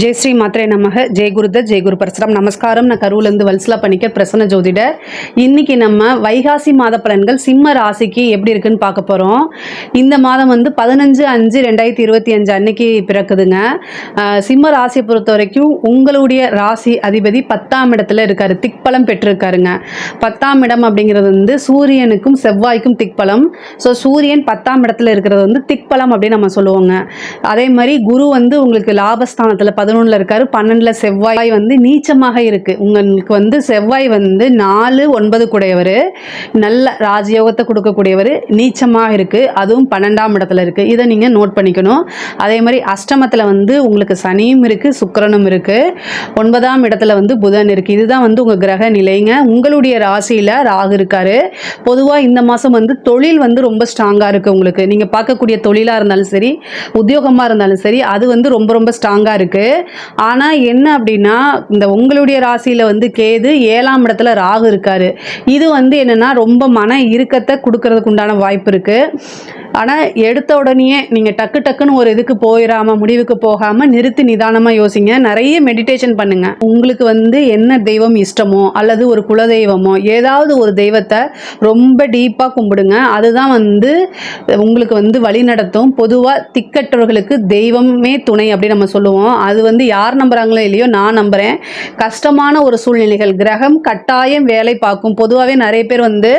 ஜெய் ஸ்ரீ மாத்திரை நமக. ஜெய் குருதத் ஜெய் குரு நமஸ்காரம். நான் கருவிலேருந்து வல்சலா பண்ணிக்க பிரசன்ன ஜோதிடர். இன்னைக்கு நம்ம வைகாசி மாத பலன்கள் சிம்ம ராசிக்கு எப்படி இருக்குன்னு பார்க்க போகிறோம் இந்த மாதம் வந்து பதினஞ்சு அஞ்சு ரெண்டாயிரத்தி இருபத்தி அஞ்சு அன்னைக்கு பிறக்குதுங்க. சிம்ம ராசியை பொறுத்த வரைக்கும் உங்களுடைய ராசி அதிபதி பத்தாம் இடத்துல இருக்காரு. திக்பலம் பெற்றிருக்காருங்க. பத்தாம் இடம் அப்படிங்கிறது வந்து சூரியனுக்கும் செவ்வாய்க்கும் திக்பலம். ஸோ சூரியன் பத்தாம் இடத்துல இருக்கிறது வந்து திக்பலம் அப்படின்னு நம்ம சொல்லுவோங்க. அதே மாதிரி குரு வந்து உங்களுக்கு லாபஸ்தானத்தில் பதினொன்றில் இருக்காரு. பன்னெண்டில் செவ்வாய் வந்து நீச்சமாக இருக்குது உங்களுக்கு வந்து செவ்வாய் வந்து நாலு ஒன்பது கூடையவர். நல்ல ராஜயோகத்தை கொடுக்கக்கூடியவர். நீச்சமாக இருக்குது அதுவும் பன்னெண்டாம் இடத்துல இருக்குது இதை நீங்கள் நோட் பண்ணிக்கணும். அதே மாதிரி அஷ்டமத்தில் வந்து உங்களுக்கு சனியும் இருக்குது சுக்கிரனும் இருக்குது ஒன்பதாம் இடத்துல வந்து புதன் இருக்குது இதுதான் வந்து உங்கள் கிரக நிலைங்க. உங்களுடைய ராசியில் ராகு இருக்காரு. பொதுவாக இந்த மாதம் வந்து தொழில் வந்து ரொம்ப ஸ்ட்ராங்காக இருக்குது உங்களுக்கு. நீங்கள் பார்க்கக்கூடிய தொழிலாக இருந்தாலும் சரி உத்தியோகமாக இருந்தாலும் சரி அது வந்து ரொம்ப ரொம்ப ஸ்ட்ராங்காக இருக்குது ஆனால் என்ன அப்படின்னா இந்த உங்களுடைய ராசியில் வந்து கேது ஏழாம் இடத்துல ராகு இருக்காரு. இது வந்து என்னென்னா ரொம்ப மன இறுக்கத்தை கொடுக்கறதுக்கு உண்டான வாய்ப்பு இருக்குது ஆனால் எடுத்த உடனேயே நீங்கள் டக்கு டக்குன்னு ஒரு இதுக்கு போயிடாமல் முடிவுக்கு போகாமல் நிறுத்தி நிதானமாக யோசிங்க. நிறைய மெடிடேஷன் பண்ணுங்கள் உங்களுக்கு வந்து என்ன தெய்வம் இஷ்டமோ அல்லது ஒரு குலதெய்வமோ ஏதாவது ஒரு தெய்வத்தை ரொம்ப டீப்பாக கும்பிடுங்க. அதுதான் வந்து உங்களுக்கு வந்து வழி நடத்தும். பொதுவாக திக்கற்றவர்களுக்கு தெய்வமே துணை அப்படின்னு நம்ம சொல்லுவோம். அது வந்து யார் நம்புகிறாங்களோ இல்லையோ நான் நம்புகிறேன் கஷ்டமான ஒரு சூழ்நிலைகள் கிரகம் கட்டாயம் வேலை பார்க்கும். பொதுவாகவே நிறைய பேர் வந்து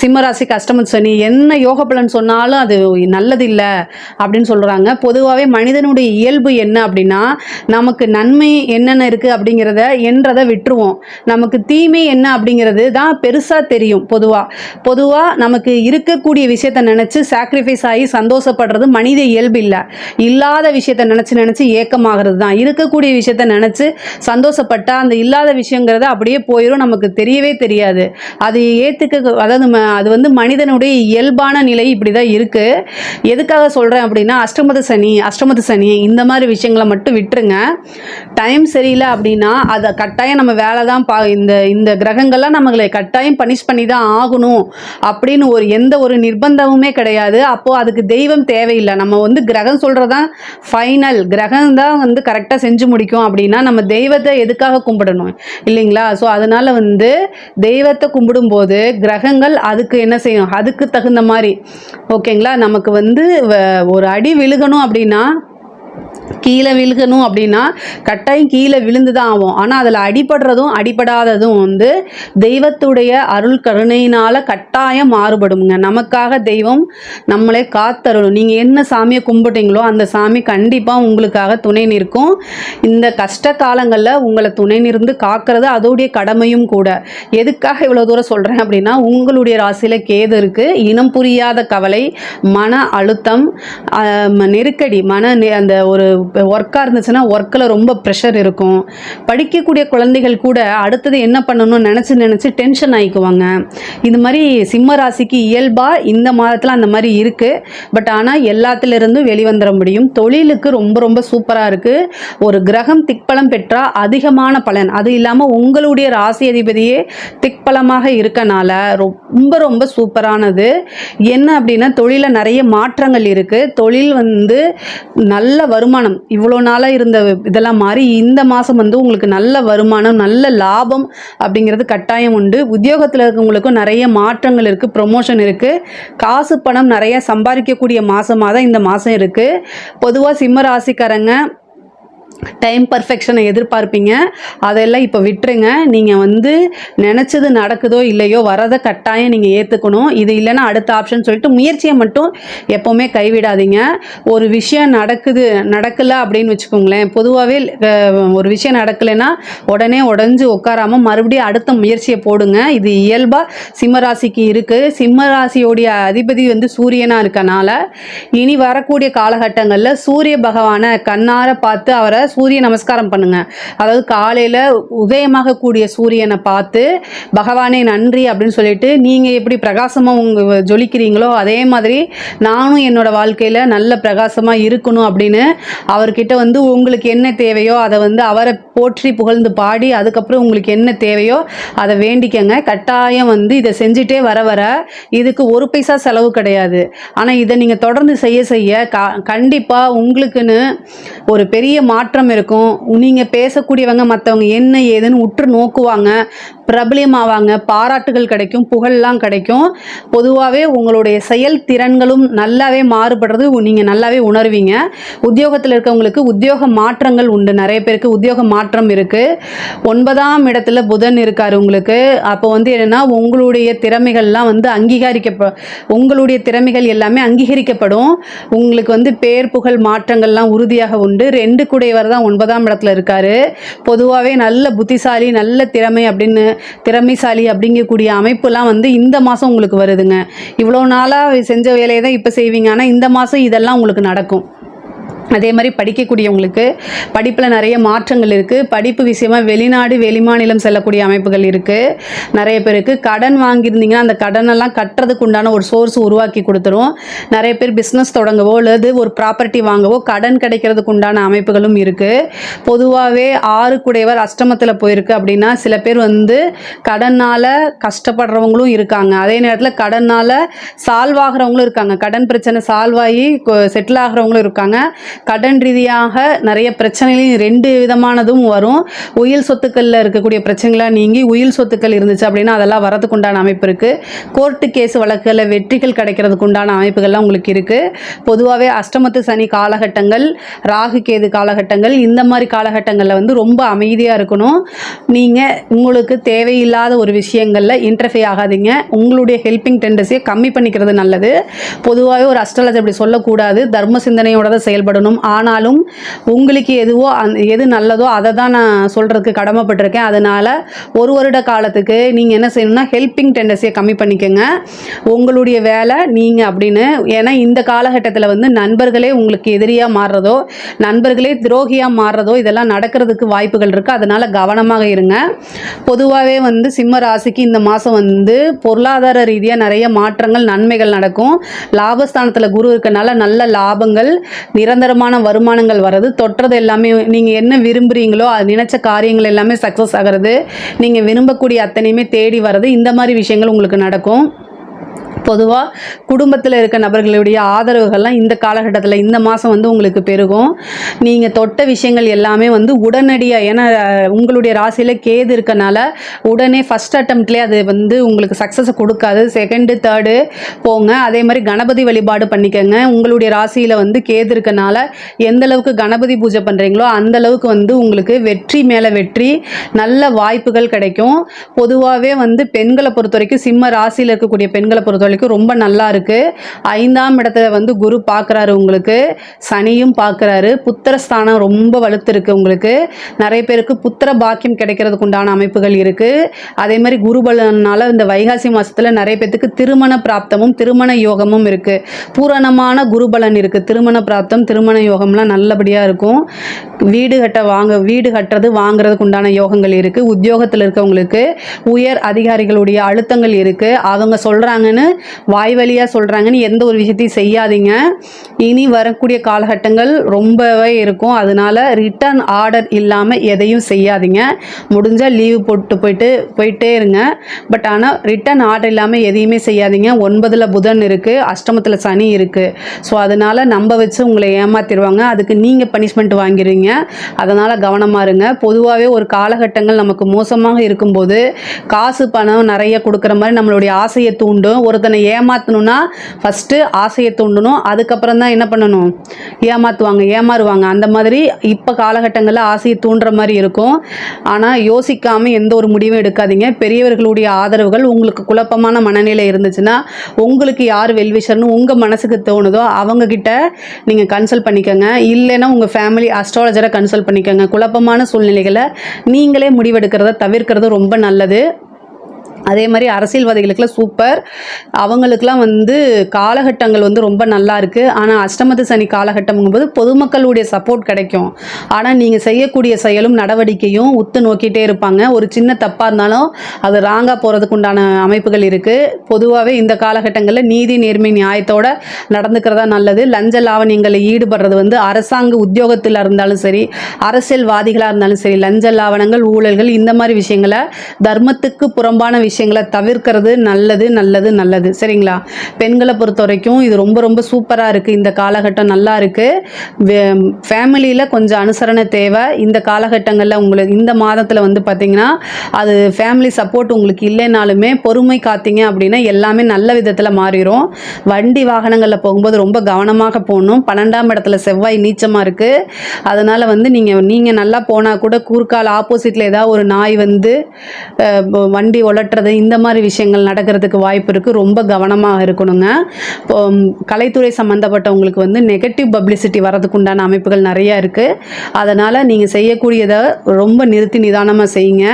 சிம்மராசி கஷ்டம சனி என்ன யோக பலன் சொன்னாலும் அது அது நல்லதில்லை அப்படின்னு சொல்கிறாங்க பொதுவாகவே மனிதனுடைய இயல்பு என்ன அப்படின்னா நமக்கு நன்மை என்னென்ன இருக்குது அப்படிங்கிறத என்றதை விட்டுருவோம். நமக்கு தீமை என்ன அப்படிங்கிறது தான் பெருசாக தெரியும் பொதுவாக பொதுவாக நமக்கு இருக்கக்கூடிய விஷயத்தை நினச்சி சாக்ரிஃபைஸ் ஆகி சந்தோஷப்படுறது மனித இயல்பு இல்லை. இல்லாத விஷயத்தை நினச்சி நினச்சி ஏக்கமாகிறது தான். இருக்கக்கூடிய விஷயத்த நினச்சி சந்தோஷப்பட்டால் அந்த இல்லாத விஷயங்கிறத அப்படியே போயிடும் நமக்கு தெரியவே தெரியாது. அது ஏற்றுக்க அதாவது அது வந்து மனிதனுடைய இயல்பான நிலை இப்படி தான் இருக்குது எதுக்காக சொல்கிறேன் அப்படின்னா அஷ்டமத சனி அஷ்டமத சனி இந்த மாதிரி விஷயங்களை மட்டும் விட்டுருங்க. டைம் சரியில்லை அப்படின்னா அதை கட்டாயம் நம்ம வேலை தான் பா இந்த இந்த கிரகங்கள்லாம் நம்மளை கட்டாயம் பனிஷ் பண்ணி தான் ஆகணும் அப்படின்னு ஒரு எந்த ஒரு நிர்பந்தமுமே கிடையாது. அப்போது அதுக்கு தெய்வம் தேவையில்லை. நம்ம வந்து கிரகம் சொல்கிறதான் ஃபைனல் கிரகம் தான் வந்து கரெக்டாக செஞ்சு முடிக்கும் அப்படின்னா நம்ம தெய்வத்தை எதுக்காக கும்பிடணும்? இல்லைங்களா? ஸோ அதனால் வந்து தெய்வத்தை கும்பிடும்போது கிரகங்கள் அதுக்கு என்ன செய்யும்? அதுக்கு தகுந்த மாதிரி. ஓகேங்களா நமக்கு வந்து வ- ஒரு அடி விழுகணும் அப்படின்னா கீழே விழுகணும் அப்படின்னா கட்டாயம் கீழே விழுந்து தான் ஆகும். ஆனால் அதில் அடிபடுறதும் அடிபடாததும் வந்து தெய்வத்துடைய அருள் கருணையினால் கட்டாயம் மாறுபடுங்க நமக்காக தெய்வம் நம்மளே காத்தருளும். நீங்கள் என்ன சாமியை கும்பிட்டீங்களோ அந்த சாமி கண்டிப்பாக உங்களுக்காக துணை நிற்கும். இந்த கஷ்ட காலங்களில் உங்களை துணை நிருந்து காக்கிறது அதோடைய கடமையும் கூட. எதுக்காக இவ்வளோ தூரம் சொல்கிறேன் அப்படின்னா உங்களுடைய ராசியில் கேது இருக்குது இனம் புரியாத கவலை மன அழுத்தம் நெருக்கடி மன நெ- அந்த ஒரு ஒர்க்காக இருந்துச்சுன்னா ஒர்க்கில் ரொம்ப ப்ரெஷர் இருக்கும். படிக்கக்கூடிய குழந்தைகள் கூட அடுத்தது என்ன பண்ணணும்னு நினச்சி நினச்சி டென்ஷன் ஆகிக்குவாங்க இது மாதிரி சிம்ம ராசிக்கு இயல்பாக இந்த மாதத்தில் அந்த மாதிரி இருக்குது பட் ஆனால் எல்லாத்துலேருந்தும் வெளிவந்துட முடியும். தொழிலுக்கு ரொம்ப ரொம்ப சூப்பராக இருக்குது ஒரு கிரகம் திக்பலம் பெற்றால் அதிகமான பலன். அது இல்லாமல் உங்களுடைய ராசி அதிபதியே திக்பலமாக இருக்கனால ரொம்ப ரொம்ப சூப்பரானது என்ன அப்படின்னா தொழிலில் நிறைய மாற்றங்கள் இருக்குது தொழில் வந்து நல்ல வருமானம் இவ்வளோ நாளாக இருந்த இதெல்லாம் மாறி இந்த மாதம் வந்து உங்களுக்கு நல்ல வருமானம் நல்ல லாபம் அப்படிங்கிறது கட்டாயம் உண்டு. உத்தியோகத்தில் இருக்கவங்களுக்கும் நிறைய மாற்றங்கள் இருக்குது ப்ரொமோஷன் இருக்குது காசு பணம் நிறைய சம்பாதிக்கக்கூடிய மாதமாக தான் இந்த மாதம் இருக்குது பொதுவாக சிம்ம ராசிக்காரங்க டைம் பர்ஃபெக்ஷனை எதிர்பார்ப்பீங்க. அதெல்லாம் இப்போ விட்டுருங்க. நீங்கள் வந்து நினச்சது நடக்குதோ இல்லையோ வரதை கட்டாயம் நீங்கள் ஏற்றுக்கணும் இது இல்லைன்னா அடுத்த ஆப்ஷன் சொல்லிட்டு முயற்சியை மட்டும் எப்போவுமே கைவிடாதீங்க. ஒரு விஷயம் நடக்குது நடக்கலை அப்படின்னு வச்சுக்கோங்களேன். பொதுவாகவே ஒரு விஷயம் நடக்கலைன்னா உடனே உடஞ்சி உட்காராமல் மறுபடியும் அடுத்த முயற்சியை போடுங்க. இது இயல்பாக சிம்மராசிக்கு இருக்குது சிம்மராசியோடைய அதிபதி வந்து சூரியனாக இருக்கனால இனி வரக்கூடிய காலகட்டங்களில் சூரிய பகவானை கண்ணார பார்த்து அவரை சூரிய நமஸ்காரம் பண்ணுங்க. அதாவது காலையில் உதயமாக கூடிய சூரியனை பார்த்து பகவானே நன்றி அப்படின்னு சொல்லிட்டு நீங்கள் எப்படி பிரகாசமாக உங்க ஜொலிக்கிறீங்களோ அதே மாதிரி நானும் என்னோட வாழ்க்கையில் நல்ல பிரகாசமாக இருக்கணும் அப்படின்னு அவர்கிட்ட வந்து உங்களுக்கு என்ன தேவையோ அதை வந்து அவரை போற்றி புகழ்ந்து பாடி அதுக்கப்புறம் உங்களுக்கு என்ன தேவையோ அதை வேண்டிக்கங்க. கட்டாயம் வந்து இதை செஞ்சுட்டே வர வர இதுக்கு ஒரு பைசா செலவு கிடையாது. ஆனால் இதை நீங்கள் தொடர்ந்து செய்ய செய்ய க கண்டிப்பாக உங்களுக்குன்னு ஒரு பெரிய மாற்றம் மாற்றம் இருக்கும். நீங்கள் பேசக்கூடியவங்க மற்றவங்க என்ன ஏதுன்னு உற்று நோக்குவாங்க. பிரபலியமாவாங்க. பாராட்டுகள் கிடைக்கும் புகழெலாம் கிடைக்கும். பொதுவாகவே உங்களுடைய செயல் திறன்களும் நல்லாவே மாறுபடுறது நீங்கள் நல்லாவே உணர்வீங்க. உத்தியோகத்தில் இருக்கவங்களுக்கு உத்தியோக மாற்றங்கள் உண்டு. நிறைய பேருக்கு உத்தியோக மாற்றம் இருக்குது ஒன்பதாம் இடத்துல புதன் இருக்கார் உங்களுக்கு. அப்போ வந்து என்னென்னா உங்களுடைய திறமைகள்லாம் வந்து அங்கீகரிக்கப்ப உங்களுடைய திறமைகள் எல்லாமே அங்கீகரிக்கப்படும். உங்களுக்கு வந்து பேர் புகழ் மாற்றங்கள்லாம் உறுதியாக உண்டு. ரெண்டு கூடையவர் தான் ஒன்பதாம் இடத்துல இருக்காரு. பொதுவாகவே நல்ல புத்திசாலி நல்ல திறமை அப்படின்னு திறமைசாலி அப்படிங்கக்கூடிய அமைப்புலாம் வந்து இந்த மாதம் உங்களுக்கு வருதுங்க. இவ்வளோ நாளாக செஞ்ச வேலையை தான் இப்போ செய்வீங்க. ஆனால் இந்த மாதம் இதெல்லாம் உங்களுக்கு நடக்கும். அதே மாதிரி படிக்கக்கூடியவங்களுக்கு படிப்பில் நிறைய மாற்றங்கள் இருக்குது படிப்பு விஷயமா வெளிநாடு வெளிமாநிலம் செல்லக்கூடிய அமைப்புகள் இருக்குது நிறைய பேருக்கு கடன் வாங்கியிருந்தீங்கன்னா அந்த கடனெல்லாம் கட்டுறதுக்கு உண்டான ஒரு சோர்ஸ் உருவாக்கி கொடுத்துரும். நிறைய பேர் பிஸ்னஸ் தொடங்கவோ அல்லது ஒரு ப்ராப்பர்ட்டி வாங்கவோ கடன் கிடைக்கிறதுக்கு உண்டான அமைப்புகளும் இருக்குது பொதுவாகவே ஆறு குடையவர் அஷ்டமத்தில் போயிருக்கு அப்படின்னா சில பேர் வந்து கடனால் கஷ்டப்படுறவங்களும் இருக்காங்க. அதே நேரத்தில் கடனால் சால்வ் ஆகிறவங்களும் இருக்காங்க. கடன் பிரச்சனை சால்வ் ஆகி செட்டில் ஆகிறவங்களும் இருக்காங்க. கடன் ரீதியாக நிறைய பிரச்சனைகளையும் ரெண்டு விதமானதும் வரும். உயில் சொத்துக்களில் இருக்கக்கூடிய பிரச்சனைகளாக நீங்கி உயில் சொத்துக்கள் இருந்துச்சு அப்படின்னா அதெல்லாம் வரதுக்கு உண்டான அமைப்பு இருக்குது கோர்ட்டு கேஸ் வழக்குகளில் வெற்றிகள் கிடைக்கிறதுக்கு உண்டான அமைப்புகள்லாம் உங்களுக்கு இருக்குது பொதுவாகவே அஷ்டமத்து சனி காலகட்டங்கள் ராகு கேது காலகட்டங்கள் இந்த மாதிரி காலகட்டங்களில் வந்து ரொம்ப அமைதியாக இருக்கணும். நீங்கள் உங்களுக்கு தேவையில்லாத ஒரு விஷயங்களில் இன்டர்ஃபே ஆகாதீங்க. உங்களுடைய ஹெல்பிங் டெண்டன்சியை கம்மி பண்ணிக்கிறது நல்லது. பொதுவாகவே ஒரு அஸ்ட்ராலஜி அப்படி சொல்லக்கூடாது. தர்ம சிந்தனையோட தான் செயல்படணும். ஆனாலும் உங்களுக்கு எதுவோ அந் எது நல்லதோ அதை தான் நான் சொல்கிறதுக்கு கடமைப்பட்டிருக்கேன். அதனால் ஒரு வருட காலத்துக்கு நீங்கள் என்ன செய்யணும்னா ஹெல்பிங் டெண்டன்சியை கம்மி பண்ணிக்கோங்க. உங்களுடைய வேலை நீங்கள் அப்படின்னு ஏன்னா இந்த காலகட்டத்தில் வந்து நண்பர்களே உங்களுக்கு எதிரியாக மாறுறதோ நண்பர்களே துரோகியாக மாறுறதோ இதெல்லாம் நடக்கிறதுக்கு வாய்ப்புகள் இருக்குது அதனால் கவனமாக இருங்க. பொதுவாகவே வந்து சிம்ம ராசிக்கு இந்த மாதம் வந்து பொருளாதார ரீதியாக நிறைய மாற்றங்கள் நன்மைகள் நடக்கும். லாபஸ்தானத்தில் குரு இருக்கனால நல்ல லாபங்கள் ஏராளமான வருமானங்கள் வர்றது தொட்டுறது எல்லாமே நீங்கள் என்ன விரும்புகிறீங்களோ அது நினச்ச காரியங்கள் எல்லாமே சக்ஸஸ் ஆகிறது நீங்கள் விரும்பக்கூடிய அத்தனையுமே தேடி வர்றது இந்த மாதிரி விஷயங்கள் உங்களுக்கு நடக்கும். பொதுவாக குடும்பத்தில் இருக்க நபர்களுடைய ஆதரவுகள்லாம் இந்த காலகட்டத்தில் இந்த மாதம் வந்து உங்களுக்கு பெருகும். நீங்கள் தொட்ட விஷயங்கள் எல்லாமே வந்து உடனடியாக ஏன்னா உங்களுடைய ராசியில் கேது இருக்கனால உடனே ஃபஸ்ட் அட்டம்ப்ட்லேயே அது வந்து உங்களுக்கு சக்ஸஸை கொடுக்காது. செகண்டு தேர்டு போங்க. அதே மாதிரி கணபதி வழிபாடு பண்ணிக்கோங்க. உங்களுடைய ராசியில் வந்து கேது இருக்கனால எந்த அளவுக்கு கணபதி பூஜை பண்ணுறீங்களோ அந்த அளவுக்கு வந்து உங்களுக்கு வெற்றி மேலே வெற்றி நல்ல வாய்ப்புகள் கிடைக்கும். பொதுவாகவே வந்து பெண்களை பொறுத்த வரைக்கும் சிம்ம ராசியில் இருக்கக்கூடிய பெண்களை பொறுத்த வரைக்கும் ரொம்ப நல்லா இருக்குது ஐந்தாம் இடத்துல வந்து குரு பார்க்குறாரு உங்களுக்கு. சனியும் பார்க்குறாரு புத்திரஸ்தானம் ரொம்ப வலுத்திருக்கு உங்களுக்கு. நிறைய பேருக்கு புத்திர பாக்கியம் கிடைக்கிறதுக்கு உண்டான அமைப்புகள் இருக்குது அதே மாதிரி குருபலனால இந்த வைகாசி மாதத்தில் நிறைய பேர்த்துக்கு திருமண பிராப்தமும் திருமண யோகமும் இருக்குது பூரணமான குருபலன் இருக்குது திருமண பிராப்தம் திருமண யோகம்லாம் நல்லபடியாக இருக்கும். வீடு கட்ட வாங்க வீடு கட்டுறது வாங்குறதுக்கு உண்டான யோகங்கள் இருக்குது உத்தியோகத்தில் இருக்கவங்களுக்கு உயர் அதிகாரிகளுடைய அழுத்தங்கள் இருக்குது அவங்க சொல்கிறாங்கன்னு வாய் வழியாக சொல்கிறாங்கன்னு எந்த ஒரு விஷயத்தையும் செய்யாதீங்க. இனி வரக்கூடிய காலகட்டங்கள் ரொம்பவே இருக்கும். அதனால ரிட்டர்ன் ஆர்டர் இல்லாமல் எதையும் செய்யாதீங்க. முடிஞ்சால் லீவு போட்டு போயிட்டு போயிட்டே இருங்க. பட் ஆனால் ரிட்டர்ன் ஆர்டர் இல்லாமல் எதையுமே செய்யாதீங்க. ஒன்பதில் புதன் இருக்குது அஷ்டமத்தில் சனி இருக்குது ஸோ அதனால் நம்ப வச்சு உங்களை ஏமாத்திடுவாங்க. அதுக்கு நீங்கள் பனிஷ்மெண்ட் வாங்கிடுவீங்க. அதனால் கவனமாக இருங்க. பொதுவாகவே ஒரு காலகட்டங்கள் நமக்கு மோசமாக இருக்கும்போது காசு பணம் நிறைய கொடுக்குற மாதிரி நம்மளுடைய ஆசையை தூண்டும். ஒருத்தனை ஏமாற்றணும்னா ஃபஸ்ட்டு ஆசையை தூண்டணும். அதுக்கப்புறம் தான் என்ன பண்ணணும்? ஏமாற்றுவாங்க ஏமாறுவாங்க. அந்த மாதிரி இப்போ காலகட்டங்களில் ஆசையை தூண்டுற மாதிரி இருக்கும். ஆனால் யோசிக்காமல் எந்த ஒரு முடிவும் எடுக்காதீங்க. பெரியவர்களுடைய ஆதரவுகள் உங்களுக்கு குழப்பமான மனநிலை இருந்துச்சுன்னா உங்களுக்கு யார் வெல்விஷர்னு உங்கள் மனசுக்கு தோணுதோ அவங்கக்கிட்ட நீங்கள் கன்சல்ட் பண்ணிக்கோங்க. இல்லைன்னா உங்கள் ஃபேமிலி அஸ்ட்ராலஜரை கன்சல்ட் பண்ணிக்கோங்க. குழப்பமான சூழ்நிலைகளை நீங்களே முடிவெடுக்கிறத தவிர்க்கிறது ரொம்ப நல்லது. அதே மாதிரி அரசியல்வாதிகளுக்கெல்லாம் சூப்பர். அவங்களுக்கெல்லாம் வந்து காலகட்டங்கள் வந்து ரொம்ப நல்லா இருக்குது ஆனால் அஷ்டமத்து சனி காலகட்டம்ங்கும்போது பொதுமக்களுடைய சப்போர்ட் கிடைக்கும். ஆனால் நீங்கள் செய்யக்கூடிய செயலும் நடவடிக்கையும் உத்து நோக்கிட்டே இருப்பாங்க. ஒரு சின்ன தப்பாக இருந்தாலும் அது ராங்காக போகிறதுக்கு உண்டான அமைப்புகள் இருக்குது பொதுவாகவே இந்த காலகட்டங்களில் நீதி நேர்மை நியாயத்தோடு நடந்துக்கிறதா நல்லது. லஞ்ச லாவணியங்களில் ஈடுபடுறது வந்து அரசாங்க உத்தியோகத்தில் இருந்தாலும் சரி அரசியல்வாதிகளாக இருந்தாலும் சரி லஞ்ச லாவணங்கள் ஊழல்கள் இந்த மாதிரி விஷயங்களை தர்மத்துக்கு புறம்பான விஷயம் விஷயங்களை தவிர்க்கிறது நல்லது நல்லது நல்லது. சரிங்களா? பெண்களை பொறுத்த வரைக்கும் இது ரொம்ப ரொம்ப சூப்பராக இருக்குது இந்த காலகட்டம் நல்லா இருக்குது ஃபேமிலியில் கொஞ்சம் அனுசரணை தேவை. இந்த காலகட்டங்களில் உங்களுக்கு இந்த மாதத்தில் வந்து பார்த்திங்கன்னா அது ஃபேமிலி சப்போர்ட் உங்களுக்கு இல்லைனாலுமே பொறுமை காத்தீங்க அப்படின்னா எல்லாமே நல்ல விதத்தில் மாறிடும் வண்டி வாகனங்களில் போகும்போது ரொம்ப கவனமாக போகணும். பன்னெண்டாம் இடத்துல செவ்வாய் நீச்சமாக இருக்குது அதனால் வந்து நீங்கள் நீங்கள் நல்லா போனால் கூட கூர்க்கால் ஆப்போசிட்டில் ஏதாவது ஒரு நாய் வந்து வண்டி ப- வண்டி இந்த மாதிரி விஷயங்கள் நடக்கிறதுக்கு வாய்ப்பு இருக்குது ரொம்ப கவனமாக இருக்கணுங்க. இப்போ கலைத்துறை சம்மந்தப்பட்டவங்களுக்கு வந்து நெகட்டிவ் பப்ளிசிட்டி வரதுக்கு உண்டான அமைப்புகள் நிறையா இருக்குது அதனால் நீங்கள் செய்யக்கூடியதை ரொம்ப நிறுத்தி நிதானமாக செய்யுங்க.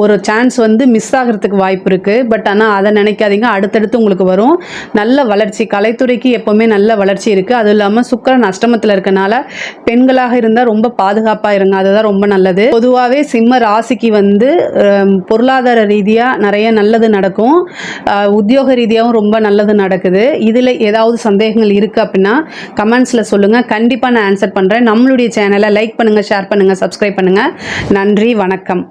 ஒரு சான்ஸ் வந்து மிஸ் ஆகிறதுக்கு வாய்ப்பு இருக்குது பட் ஆனால் அதை நினைக்காதீங்க. அடுத்தடுத்து உங்களுக்கு வரும். நல்ல வளர்ச்சி. கலைத்துறைக்கு எப்போவுமே நல்ல வளர்ச்சி இருக்குது அதுவும் இல்லாமல் சுக்கிரன் அஷ்டமத்தில் இருக்கனால பெண்களாக இருந்தால் ரொம்ப பாதுகாப்பாக இருங்க. அதுதான் ரொம்ப நல்லது. பொதுவாகவே சிம்ம ராசிக்கு வந்து பொருளாதார ரீதியாக நிறைய நல்லது நடக்கும். உத்தியோக ரீதியாகவும் ரொம்ப நல்லது நடக்குது. இதில் ஏதாவது சந்தேகங்கள் இருக்குது அப்படின்னா கமெண்ட்ஸில் சொல்லுங்கள் கண்டிப்பாக நான் ஆன்சர் பண்ணுறேன் நம்மளுடைய சேனலை லைக் பண்ணுங்கள் ஷேர் பண்ணுங்கள் சப்ஸ்கிரைப் பண்ணுங்கள் நன்றி வணக்கம்.